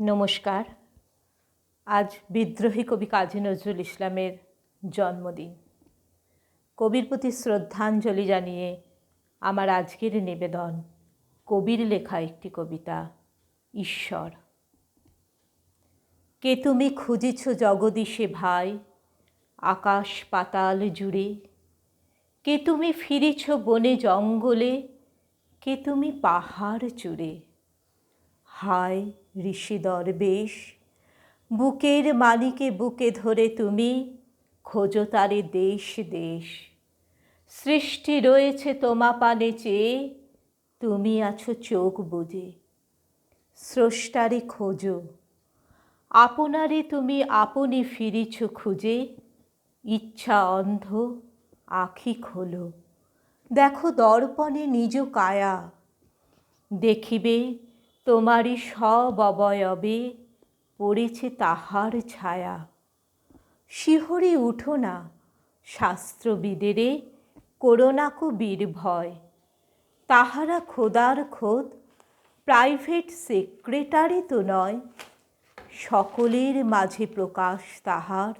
নমস্কার। আজ বিদ্রোহী কবি কাজী নজরুল ইসলামের জন্মদিন। কবির প্রতি শ্রদ্ধাঞ্জলি জানিয়ে আমার আজকের নিবেদন কবির লেখা একটি কবিতা, ঈশ্বর। কে তুমি খুঁজেছ জগদীশে ভাই, আকাশ পাতাল জুড়ে? কে তুমি ফিরেছ বনে জঙ্গলে? কে তুমি পাহাড় চূড়ে? হায় ঋষি দরবেশ বুকের মালিকে বুকে ধরে তুমি, খোঁজো তারে দেশ দেশ। সৃষ্টি রয়েছে তোমা পানে চেয়ে, তুমি আছো চোখ বুঝে স্রষ্টারে খোঁজো, আপনারে তুমি আপনি ফিরিছ খুঁজে। ইচ্ছা অন্ধ, আখি খোলো। দেখো দর্পণে নিজ কায়া। দেখিবে তোমারই সব অবয়বে পড়েছে তাহার ছায়া। শিহরে উঠো না, শাস্ত্রবিদেরে করোনাকো বীর ভয়। তাহারা খোদার খোদ, প্রাইভেট সেক্রেটারি তো নয়। সকলের মাঝে প্রকাশ তাহার,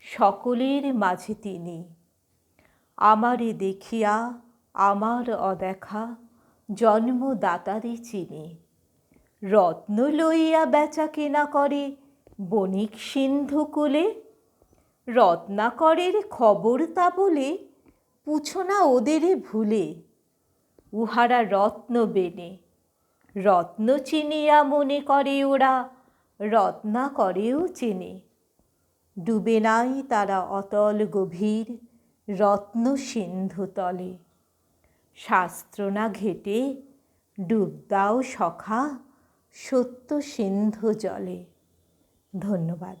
সকলের মাঝে তিনি। আমারে দেখিয়া আমার অদেখা জন্মদাতারে চিনি। রত্ন লইয়া বেচা কেনা করে, বণিক সিন্ধু কুলে। রত্নাকরের খবর তা বলে পুছো না ওদেরে ভুলে। উহারা রত্ন বেনে। রত্ন চিনিয়া মনে করে ওরা রত্না করেও চেনে। ডুবে নাই তারা অতল গভীর, রত্ন সিন্ধু তলে। শাস্ত্র না ঘেটে, ডুব দাও সখা সত্য সিন্ধু জলে। ধন্যবাদ।